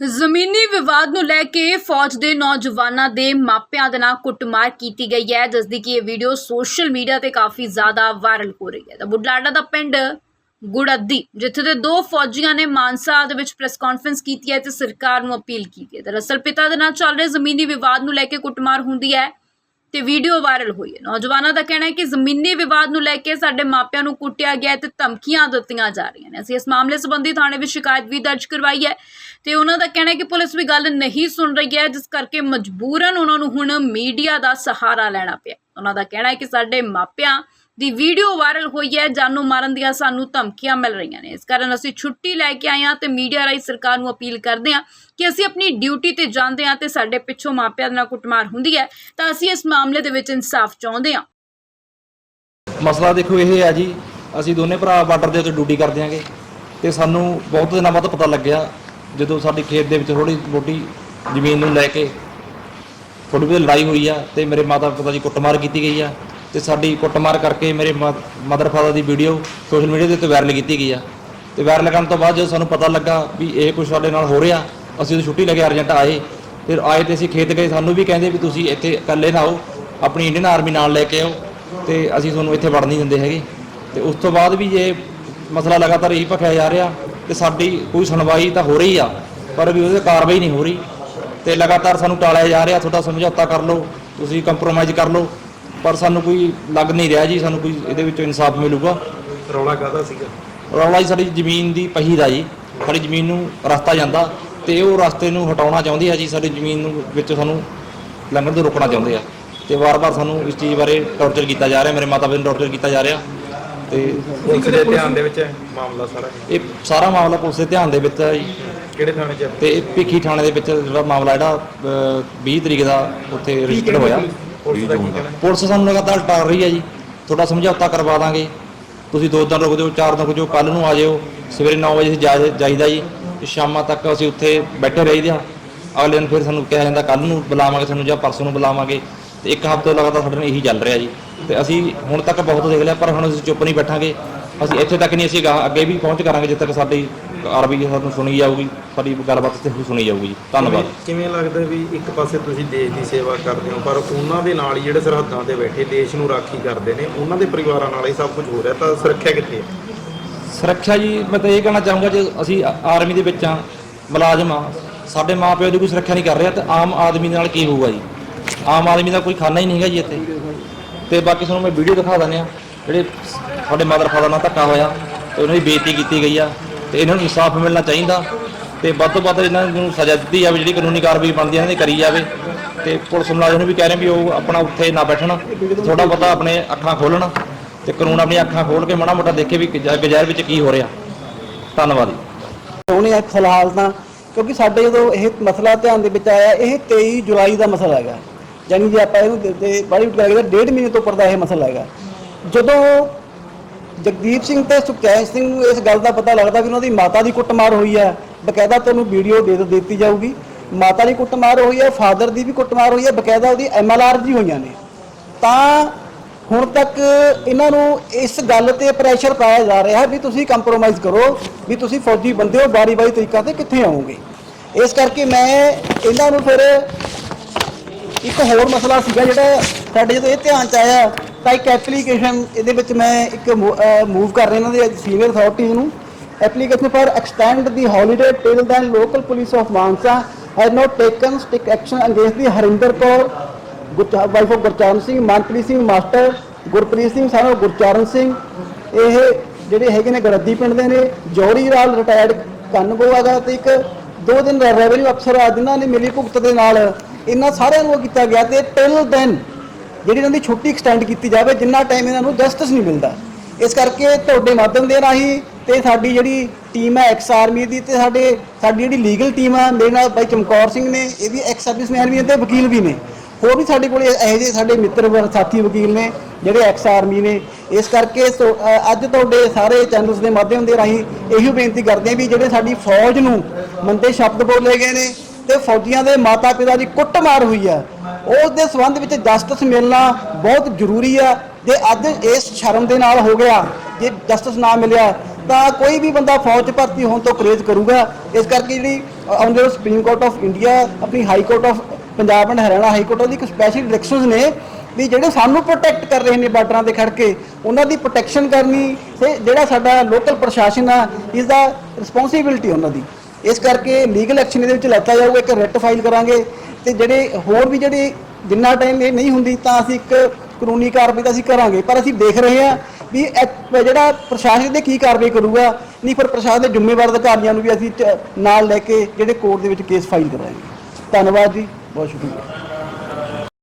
ਜ਼ਮੀਨੀ ਵਿਵਾਦ ਨੂੰ ਲੈ ਕੇ ਫੌਜ ਦੇ ਨੌਜਵਾਨਾਂ ਦੇ ਮਾਪਿਆਂ ਦੇ ਨਾਲ ਕੁੱਟਮਾਰ ਕੀਤੀ ਗਈ ਹੈ। ਜਿਸ ਦੀ ਕਿ ਇਹ ਵੀਡੀਓ ਸੋਸ਼ਲ ਮੀਡੀਆ ਤੇ ਕਾਫੀ ਜ਼ਿਆਦਾ ਵਾਇਰਲ ਹੋ ਰਹੀ ਹੈ। ਤਾਂ ਬੁਢਲਾਡਾ ਦਾ ਪਿੰਡ ਗੁੜੱਦੀ, ਜਿੱਥੇ ਦੇ ਦੋ ਫੌਜੀਆਂ ਨੇ ਮਾਨਸਾ ਦੇ ਵਿੱਚ ਪ੍ਰੈਸ ਕਾਨਫਰੰਸ ਕੀਤੀ ਹੈ ਤੇ ਸਰਕਾਰ ਨੂੰ ਅਪੀਲ ਕੀਤੀ ਹੈ। ਦਰਅਸਲ ਪਿਤਾ ਦੇ ਨਾਲ ਚੱਲ ਰਹੇ ਜ਼ਮੀਨੀ ਵਿਵਾਦ ਨੂੰ ਲੈ ਕੇ ਕੁੱਟਮਾਰ ਹੁੰਦੀ ਹੈ। ਤੇ ਵੀਡੀਓ ਵਾਇਰਲ ਹੋਈ ਹੈ। ਨੌਜਵਾਨਾਂ ਦਾ ਕਹਿਣਾ ਹੈ ਕਿ ਜ਼ਮੀਨੀ ਵਿਵਾਦ ਨੂੰ ਲੈ ਕੇ ਸਾਡੇ ਮਾਪਿਆਂ ਨੂੰ ਕੁੱਟਿਆ ਗਿਆ ਹੈ ਤੇ ਧਮਕੀਆਂ ਦਿੱਤੀਆਂ ਜਾ ਰਹੀਆਂ ਨੇ। ਅਸੀਂ ਇਸ ਮਾਮਲੇ ਸੰਬੰਧੀ ਥਾਣੇ ਵਿੱਚ ਸ਼ਿਕਾਇਤ ਵੀ ਦਰਜ ਕਰਵਾਈ ਹੈ ਤੇ ਉਹਨਾਂ ਦਾ ਕਹਿਣਾ ਹੈ ਕਿ ਪੁਲਿਸ ਵੀ ਗੱਲ ਨਹੀਂ ਸੁਣ ਰਹੀ ਹੈ, ਜਿਸ ਕਰਕੇ ਮਜਬੂਰਨ ਉਹਨਾਂ ਨੂੰ ਹੁਣ ਮੀਡੀਆ ਦਾ ਸਹਾਰਾ ਲੈਣਾ ਪਿਆ। ਉਹਨਾਂ ਦਾ ਕਹਿਣਾ ਹੈ ਕਿ ਸਾਡੇ ਮਾਪਿਆਂ ਦੀ ਵੀਡੀਓ ਵਾਇਰਲ ਹੋਈ ਹੈ, ਜਾਨੋਂ ਮਾਰਨ ਦੀਆਂ ਸਾਨੂੰ ਧਮਕੀਆਂ ਮਿਲ ਰਹੀਆਂ ਨੇ। ਇਸ ਕਾਰਨ ਅਸੀਂ ਛੁੱਟੀ ਲੈ ਕੇ ਆਏ ਹਾਂ ਤੇ ਮੀਡੀਆ ਰਾਹੀਂ ਸਰਕਾਰ ਨੂੰ ਅਪੀਲ ਕਰਦੇ ਹਾਂ ਕਿ ਅਸੀਂ ਆਪਣੀ ਡਿਊਟੀ ਤੇ ਜਾਂਦੇ ਹਾਂ ਤੇ ਸਾਡੇ ਪਿੱਛੋਂ ਮਾਪਿਆਂ ਨਾਲ ਕੁੱਟਮਾਰ ਹੁੰਦੀ ਹੈ, ਤਾਂ ਅਸੀਂ ਇਸ ਮਾਮਲੇ ਦੇ ਵਿੱਚ ਇਨਸਾਫ ਚਾਹੁੰਦੇ ਹਾਂ। ਮਸਲਾ ਦੇਖੋ ਇਹ ਹੈ ਜੀ, ਅਸੀਂ ਦੋਨੇ ਭਰਾ ਬਾਰਡਰ ਦੇ ਉੱਤੇ ਡਿਊਟੀ ਕਰਦੇ ਆਂਗੇ ਤੇ ਸਾਨੂੰ ਬਹੁਤ ਦਿਨਾਂ ਬਾਅਦ ਪਤਾ ਲੱਗਿਆ, ਜਦੋਂ ਸਾਡੀ ਖੇਤ ਦੇ ਵਿੱਚ ਥੋੜੀ ਮੋਟੀ ਜ਼ਮੀਨ ਨੂੰ ਲੈ ਕੇ ਥੋੜੀ ਜਿਹੀ ਲੜਾਈ ਹੋਈ ਆ ਤੇ ਮੇਰੇ ਮਾਤਾ ਪਿਤਾ ਜੀ ਕੁੱਟਮਾਰ ਕੀਤੀ ਗਈ ਆ। ਤੇ ਸਾਡੀ ਕੁੱਟਮਾਰ ਕਰਕੇ ਮੇਰੇ ਮਦਰ ਫਾਦਰ ਦੀ ਵੀਡੀਓ ਸੋਸ਼ਲ ਮੀਡੀਆ ਦੇ ਉੱਤੇ ਵਾਇਰਲ ਕੀਤੀ ਗਈ ਆ। ਤੇ ਵਾਇਰਲ ਕਰਨ ਤੋਂ ਬਾਅਦ ਜਦੋਂ ਸਾਨੂੰ ਪਤਾ ਲੱਗਾ ਵੀ ਇਹ ਕੁਝ ਸਾਡੇ ਨਾਲ ਹੋ ਰਿਹਾ, ਅਸੀਂ ਉਹ ਛੁੱਟੀ ਲੈ ਕੇ ਅਰਜੈਂਟ ਆਏ। ਫਿਰ ਆਏ ਤੇ ਅਸੀਂ ਖੇਤ ਗਏ, ਸਾਨੂੰ ਵੀ ਕਹਿੰਦੇ ਵੀ ਤੁਸੀਂ ਇੱਥੇ ਇਕੱਲੇ ਨਾ ਆਓ, ਆਪਣੀ ਇੰਡੀਅਨ ਆਰਮੀ ਨਾਲ ਲੈ ਕੇ ਆਓ ਤੇ ਅਸੀਂ ਤੁਹਾਨੂੰ ਇੱਥੇ ਵੜ ਨਹੀਂ ਦਿੰਦੇ ਹੈਗੇ। ਤੇ ਉਸ ਤੋਂ ਬਾਅਦ ਵੀ ਇਹ ਮਸਲਾ ਲਗਾਤਾਰ ਇਹੀ ਭਖਿਆ ਜਾ ਰਿਹਾ ਤੇ ਸਾਡੀ ਕੋਈ ਸੁਣਵਾਈ ਤਾਂ ਹੋ ਰਹੀ ਆ, ਪਰ ਵੀ ਉਹਦੇ ਕਾਰਵਾਈ ਨਹੀਂ ਹੋ ਰਹੀ। ਤੇ ਲਗਾਤਾਰ ਸਾਨੂੰ ਟਾਲਿਆ ਜਾ ਰਿਹਾ, ਤੁਹਾਡਾ ਸਮਝੌਤਾ ਕਰ ਲਓ, ਤੁਸੀਂ ਕੰਪਰੋਮਾਈਜ਼ ਕਰ ਲਓ। ਪਰ ਸਾਨੂੰ ਕੋਈ ਲੱਗ ਨਹੀਂ ਰਿਹਾ ਜੀ ਸਾਨੂੰ ਕੋਈ ਇਹਦੇ ਵਿੱਚੋਂ ਇਨਸਾਫ ਮਿਲੂਗਾ। ਰੌਲਾ ਕਾਹਦਾ ਸੀਗਾ? ਰੌਲਾ ਜੀ ਸਾਡੀ ਜ਼ਮੀਨ ਦੀ ਪਹੀ ਦਾ ਜੀ ਸਾਡੀ ਜ਼ਮੀਨ ਨੂੰ ਰਸਤਾ ਜਾਂਦਾ ਤੇ ਉਹ ਰਸਤੇ ਨੂੰ ਹਟਾਉਣਾ ਚਾਹੁੰਦੀ ਆ ਜੀ ਸਾਡੀ ਜ਼ਮੀਨ ਨੂੰ ਵਿੱਚ ਸਾਨੂੰ ਲੰਘਣ ਤੋਂ ਰੋਕਣਾ ਚਾਹੁੰਦੇ ਆ। ਤੇ ਵਾਰ-ਵਾਰ ਸਾਨੂੰ ਇਸ ਚੀਜ਼ ਬਾਰੇ ਟੌਰਚਰ ਕੀਤਾ ਜਾ ਰਿਹਾ ਮੇਰੇ ਮਾਤਾ ਪਿਤਾ ਨੂੰ ਟੌਰਚਰ ਕੀਤਾ ਜਾ ਰਿਹਾ। ਤੇ ਪੁਲਿਸ ਦੇ ਧਿਆਨ ਦੇ ਵਿੱਚ ਹੈ ਮਾਮਲਾ ਸਾਰਾ? ਇਹ ਸਾਰਾ ਮਾਮਲਾ ਪੁਲਿਸ ਦੇ ਧਿਆਨ ਦੇ ਵਿੱਚ ਹੈ ਜੀ। ਕਿਹੜੇ ਥਾਣੇ 'ਚ ਹੈ? ਤੇ ਭਿੱਖੀ ਥਾਣੇ ਦੇ ਵਿੱਚ ਜਿਹੜਾ ਮਾਮਲਾ ਜਿਹੜਾ ਅਹ, 20 ਤਰੀਕ ਦਾ ਉੱਥੇ ਰਜਿਸਟਰ ਹੋਇਆ। ਪੁਲਿਸ ਦਾ ਕੀ ਕਹਿਣਾ? ਪੁਲਿਸ ਸਾਨੂੰ ਲਗਾਤਾਰ ਟਾਲ ਰਹੀ ਹੈ ਜੀ। ਤੁਹਾਡਾ ਸਮਝੌਤਾ ਕਰਵਾ ਦਾਂਗੇ। ਤੁਸੀਂ ਦੋ ਦਿਨ ਰੁਕ ਜਾਓ ਚਾਰ ਦਿਨ ਰੁਕ ਜਾਓ ਕੱਲ ਨੂੰ ਆ ਜਾਇਓ ਸਵੇਰੇ 9 ਵਜੇ ਅਸੀਂ ਜਾਈਦਾ ਜੀ ਤੇ ਸ਼ਾਮਾਂ ਤੱਕ ਅਸੀਂ ਉੱਥੇ ਬੈਠੇ ਰਹੀਦੇ ਹਾਂ। ਅਗਲੇ ਦਿਨ ਫਿਰ ਸਾਨੂੰ ਕਿਹਾ ਜਾਂਦਾ ਕੱਲ ਨੂੰ ਬੁਲਾਵਾਂਗੇ ਤੁਹਾਨੂੰ ਜਾਂ ਪਰਸੋਂ ਨੂੰ ਬੁਲਾਵਾਂਗੇ। ਤੇ ਇੱਕ ਹਫ਼ਤੇ ਲਗਾਤਾਰ ਸਾਡੇ ਨਾਲ ਇਹੀ ਚੱਲ ਰਿਹਾ ਜੀ। ਤੇ ਅਸੀਂ ਹੁਣ ਤੱਕ ਬਹੁਤ ਦੇਖ ਲਿਆ ਪਰ ਹੁਣ ਅਸੀਂ ਚੁੱਪ ਨਹੀਂ ਬੈਠਾਂਗੇ। ਅਸੀਂ ਇੱਥੇ ਤੱਕ ਨਹੀਂ ਅਸੀਂ ਅਗਾਂਹ- ਅੱਗੇ ਵੀ ਪਹੁੰਚ ਕਰਾਂਗੇ ਜਿੱਥੇ ਤੱਕ ਸਾਡੀ ਕਾਰਵਾਈ ਸਾਨੂੰ ਸੁਣੀ ਜਾਊਗੀ ਸਾਡੀ ਗੱਲਬਾਤ ਤੇ ਸੁਣੀ ਜਾਊਗੀ। ਜੀ ਧੰਨਵਾਦ। ਕਿਵੇਂ ਲੱਗਦਾ ਵੀ ਇੱਕ ਪਾਸੇ ਤੁਸੀਂ ਦੇਸ਼ ਦੀ ਸੇਵਾ ਕਰਦੇ ਹੋ ਪਰ ਉਹਨਾਂ ਦੇ ਨਾਲ ਹੀ ਜਿਹੜੇ ਸਰਹੱਦਾਂ ਤੇ ਬੈਠੇ ਦੇਸ਼ ਨੂੰ ਰਾਖੀ ਕਰਦੇ ਨੇ ਉਹਨਾਂ ਦੇ ਪਰਿਵਾਰਾਂ ਨਾਲ ਹੀ ਸਭ ਕੁਝ ਹੋ ਰਿਹਾ ਤਾਂ ਸੁਰੱਖਿਆ ਕਿੱਥੇ ਹੈ? ਸੁਰੱਖਿਆ ਜੀ ਮੈਂ ਤਾਂ ਇਹ ਕਹਿਣਾ ਚਾਹੂੰਗਾ ਜੇ ਅਸੀਂ ਆ- ਆਰਮੀ ਦੇ ਵਿੱਚ ਆ ਮੁਲਾਜ਼ਮ ਆ ਸਾਡੇ ਮਾਪਿਓ ਦੀ ਕੋਈ ਸੁਰੱਖਿਆ ਨਹੀਂ ਕਰ ਰਿਹਾ ਤੇ ਆਮ ਆਦਮੀ ਦੇ ਨਾਲ ਕੀ ਹੋਊਗਾ ਜੀ? ਆਮ ਆਦਮੀ ਦਾ ਕੋਈ ਖਾਨਾ ਹੀ ਨਹੀਂ ਹੈਗਾ ਜੀ ਇੱਥੇ। ਤੇ ਬਾਕੀ ਤੁਹਾਨੂੰ ਮੈਂ ਵੀਡੀਓ ਦਿਖਾ ਦਿੰਦੇ ਆ ਜਿਹੜੇ ਸਾਡੇ ਮਦਰ ਫਾਦਰ ਨਾਲ ਧੱਕਾ ਹੋਇਆ ਤੇ ਉਹਨਾਂ ਦੀ ਬੇਇੱਜ਼ਤੀ ਕੀਤੀ ਗਈ ਆ ਤੇ ਇਹਨਾਂ ਨੂੰ ਇਨਸਾਫ ਮਿਲਣਾ ਚਾਹੀਦਾ ਤੇ ਵੱਧ ਤੋਂ ਵੱਧ ਇਹਨਾਂ ਨੂੰ ਸਜ਼ਾ ਦਿੱਤੀ ਜਾਵੇ, ਜਿਹੜੀ ਕਾਨੂੰਨੀ ਕਾਰਵਾਈ ਬਣਦੀ ਹੈ ਇਹਨਾਂ ਦੀ ਕਰੀ ਜਾਵੇ ਤੇ ਪੁਲਿਸ ਮੁਲਾਜ਼ਮ ਨੂੰ ਵੀ ਕਹਿ ਰਹੇ ਵੀ ਉਹ ਆਪਣਾ ਉੱਥੇ ਨਾ ਬੈਠਣ ਥੋੜਾ ਬਹੁਤਾ ਆਪਣੇ ਅੱਖਾਂ ਖੋਲਣ ਤੇ ਕਾਨੂੰਨ ਆਪਣੀਆਂ ਅੱਖਾਂ ਖੋਲ ਕੇ ਮਾੜਾ ਮੋਟਾ ਦੇਖੇ ਵੀ ਗਜਾ- ਗਜ਼ਾਇਰ ਵਿੱਚ ਕੀ ਹੋ ਰਿਹਾ। ਧੰਨਵਾਦ ਜੀ। ਚਾਹੁੰਦੇ ਫਿਲਹਾਲ ਤਾਂ, ਕਿਉਂਕਿ ਸਾਡੇ ਜਦੋਂ ਇਹ ਮਸਲਾ ਧਿਆਨ ਦੇ ਵਿੱਚ ਆਇਆ, ਇਹ 23 ਜੁਲਾਈ ਦਾ ਮਸਲਾ ਹੈਗਾ। ਯਾਨੀ ਜੇ ਆਪਾਂ ਇਹਨੂੰ ਬੜੀ ਕਰੀਏ ਡੇਢ ਮਹੀਨੇ ਤੋਂ ਉੱਪਰ ਦਾ ਇਹ ਮਸਲਾ ਹੈਗਾ। ਜਦੋਂ ਜਗਦੀਪ ਸਿੰਘ ਤੇ ਸੁਖਚੈਨ ਸਿੰਘ ਨੂੰ ਇਸ ਗੱਲ ਦਾ ਪਤਾ ਲੱਗਦਾ ਵੀ ਉਹਨਾਂ ਦੀ ਮਾਤਾ ਦੀ ਕੁੱਟਮਾਰ ਹੋਈ ਹੈ। ਬਕਾਇਦਾ ਤੁਹਾਨੂੰ ਵੀਡੀਓ ਦੇ ਦਿੱਤੀ ਜਾਊਗੀ। ਮਾਤਾ ਦੀ ਕੁੱਟਮਾਰ ਹੋਈ ਹੈ, ਫਾਦਰ ਦੀ ਵੀ ਕੁੱਟਮਾਰ ਹੋਈ ਹੈ, ਬਕਾਇਦਾ ਉਹਦੀ ਐਮਐਲਆਰ ਜੀ ਹੋਈਆਂ ਨੇ। ਤਾਂ ਹੁਣ ਤੱਕ ਇਹਨਾਂ ਨੂੰ ਇਸ ਗੱਲ ਤੇ ਪ੍ਰੈਸ਼ਰ ਪਾਇਆ ਜਾ ਰਿਹਾ ਵੀ ਤੁਸੀਂ ਕੰਪਰੋਮਾਈਜ਼ ਕਰੋ, ਵੀ ਤੁਸੀਂ ਫੌਜੀ ਬੰਦੇ ਹੋ ਬਾਰੀ-ਬਾਰੀ ਤਰੀਕਾ ਤੇ ਕਿੱਥੇ ਆਓਗੇ। ਇਸ ਕਰਕੇ ਮੈਂ ਇਹਨਾਂ ਨੂੰ ਫਿਰ ਇੱਕ ਹੋਰ ਮਸਲਾ ਸੀਗਾ ਜਿਹੜਾ ਸਾਡੇ ਜਦੋਂ ਇਹ ਧਿਆਨ ਚ ਆਇਆ ਤਾਂ ਇੱਕ ਐਪਲੀਕੇਸ਼ਨ ਇਹਦੇ ਵਿੱਚ ਮੈਂ ਇੱਕ ਮੂਵ ਕਰ ਰਿਹਾ ਇਹਨਾਂ ਦੇ ਸੀਨੀਅਰ ਅਥਾਰਟੀਜ਼ ਨੂੰ। Application for extend the holiday till then local police of Mansa has not taken strict action against the Harinder Kaur wife of Gurcharan Singh Manpreet Singh master Gurpreet Singh ਸਾਨੂੰ ਗੁਰਚਰਨ ਸਿੰਘ ਇਹ ਜਿਹੜੇ ਹੈਗੇ ਨੇ ਗੜੱਦੀ ਪਿੰਡ ਦੇ ਨੇ ਜੋੜੀ ਲਾਲ ਰਿਟਾਇਰਡ ਕੰਨਗੋ ਦਾ ਤੇ ਇੱਕ ਦੋ ਦਿਨ ਰੈਵਨਿਊ ਅਫਸਰ ਆ, ਜਿਨ੍ਹਾਂ ਨੇ ਮਿਲੀ ਭੁਗਤ ਦੇ ਨਾਲ। ਇਹਨਾਂ ਸਾਰਿਆਂ ਨੂੰ ਉਹ ਕੀਤਾ ਗਿਆ ਤੇ ਟਿਲ ਦੈਨ ਜਿਹੜੀ ਇਹਨਾਂ ਦੀ ਛੁੱਟੀ ਐਕਸਟੈਂਡ ਕੀਤੀ ਜਾਵੇ, ਜਿੰਨਾ ਟਾਈਮ ਇਹਨਾਂ ਨੂੰ ਜਸਟਿਸ ਨਹੀਂ ਮਿਲਦਾ। ਇਸ ਕਰਕੇ ਤੁਹਾਡੇ ਮਾਧਿਅਮ ਦੇ ਰਾਹੀਂ ਤੇ ਸਾਡੀ ਜਿਹੜੀ ਟੀਮ ਹੈ ਐਕਸ ਆਰਮੀ ਦੀ ਤੇ ਸਾਡੇ, ਸਾਡੀ ਜਿਹੜੀ ਲੀਗਲ ਟੀਮ ਆ ਮੇਰੇ ਨਾਲ ਭਾਈ ਚਮਕੌਰ ਸਿੰਘ ਨੇ, ਇਹ ਵੀ ਐਕਸ ਸਰਵਿਸਮੈਨ ਵੀ ਨੇ ਤੇ ਵਕੀਲ ਵੀ ਨੇ। ਹੋਰ ਵੀ ਸਾਡੇ ਕੋਲ ਇਹੋ ਜਿਹੇ ਸਾਡੇ ਮਿੱਤਰ ਸਾਥੀ ਵਕੀਲ ਨੇ, ਜਿਹੜੇ ਐਕਸ ਆਰਮੀ ਨੇ। ਇਸ ਕਰਕੇ ਸੋ- ਅੱਜ ਤੁਹਾਡੇ ਸਾਰੇ ਚੈਨਲਸ ਦੇ ਮਾਧਿਅਮ ਦੇ ਰਾਹੀਂ ਇਹੀ ਬੇਨਤੀ ਕਰਦੇ ਹਾਂ ਵੀ ਜਿਹੜੇ ਸਾਡੀ ਫੌਜ ਨੂੰ ਮੰਦੇ ਸ਼ਬਦ ਬੋਲੇ ਗਏ ਨੇ ਤੇ ਫੌਜੀਆਂ ਦੇ ਮਾਤਾ ਪਿਤਾ ਦੀ ਕੁੱਟਮਾਰ ਹੋਈ ਆ ਉਸ ਦੇ ਸੰਬੰਧ ਵਿੱਚ ਜਸਟਿਸ ਮਿਲਣਾ ਬਹੁਤ ਜ਼ਰੂਰੀ ਆ। ਜੇ ਅੱਜ ਇਸ ਸ਼ਰਮ ਦੇ ਨਾਲ ਹੋ ਗਿਆ, ਜੇ ਜਸਟਿਸ ਨਾ ਮਿਲਿਆ, ਤਾਂ ਕੋਈ ਵੀ ਬੰਦਾ ਫੌਜ 'ਚ ਭਰਤੀ ਹੋਣ ਤੋਂ ਕਰੇਜ਼ ਕਰੂਗਾ। ਇਸ ਕਰਕੇ ਜਿਹੜੀ ਆਉਂਦੇ ਸੁਪਰੀਮ ਕੋਰਟ ਆਫ ਇੰਡੀਆ ਆਪਣੀ high court of Punjab and Haryana high court ਦੀ ਇੱਕ ਸਪੈਸ਼ਲ ਡਾਇਰੈਕਸ਼ਨਸ ਨੇ, ਵੀ ਜਿਹੜੇ ਸਾਨੂੰ ਪ੍ਰੋਟੈਕਟ ਕਰ ਰਹੇ ਨੇ ਬਾਰਡਰਾਂ ਤੇ ਖੜ ਕੇ ਉਹਨਾਂ ਦੀ ਪ੍ਰੋਟੈਕਸ਼ਨ ਕਰਨੀ ਤੇ ਜਿਹੜਾ ਸਾਡਾ ਲੋਕਲ ਪ੍ਰਸ਼ਾਸਨ ਆ ਇਸ ਦਾ ਰਿਸਪੌਂਸਿਬਿਲਟੀ ਉਹਨਾਂ ਦੀ। ਇਸ ਕਰਕੇ ਲੀਗਲ ਐਕਸ਼ਨ ਇਹਦੇ ਵਿੱਚ ਲੈਤਾ ਜਾਊਗਾ, ਇੱਕ ਰਿਟ ਫਾਈਲ ਕਰਾਂਗੇ। ਤੇ ਜਿਹੜੇ ਹੋਰ ਵੀ ਜਿਹੜੇ ਜਿੰਨਾ ਟਾਈਮ ਇਹ ਨਹੀਂ ਹੁੰਦੀ, ਤਾਂ ਅਸੀਂ ਇੱਕ ਕਾਨੂੰਨੀ ਕਾਰਵਾਈ ਤਾਂ ਅਸੀਂ ਕਰਾਂਗੇ। ਪਰ ਅਸੀਂ ਦੇਖ ਰਹੇ ਹਾਂ ਵੀ ਇਹ ਜਿਹੜਾ ਪ੍ਰਸ਼ਾਸਨ ਦੇ ਕੀ ਕਾਰਵਾਈ ਕਰੂਗਾ, ਨਹੀਂ ਫਿਰ ਪ੍ਰਸ਼ਾਸਨ ਦੇ ਜ਼ਿੰਮੇਵਾਰ ਅਧਿਕਾਰੀਆਂ ਨੂੰ ਵੀ ਅਸੀਂ ਚ- ਨਾਲ ਲੈ ਕੇ ਜਿਹੜੇ ਕੋਰਟ ਦੇ ਵਿੱਚ ਕੇਸ ਫਾਈਲ ਕਰਾਂਗੇ। ਧੰਨਵਾਦ ਜੀ, ਬਹੁਤ ਸ਼ੁਕਰੀਆ।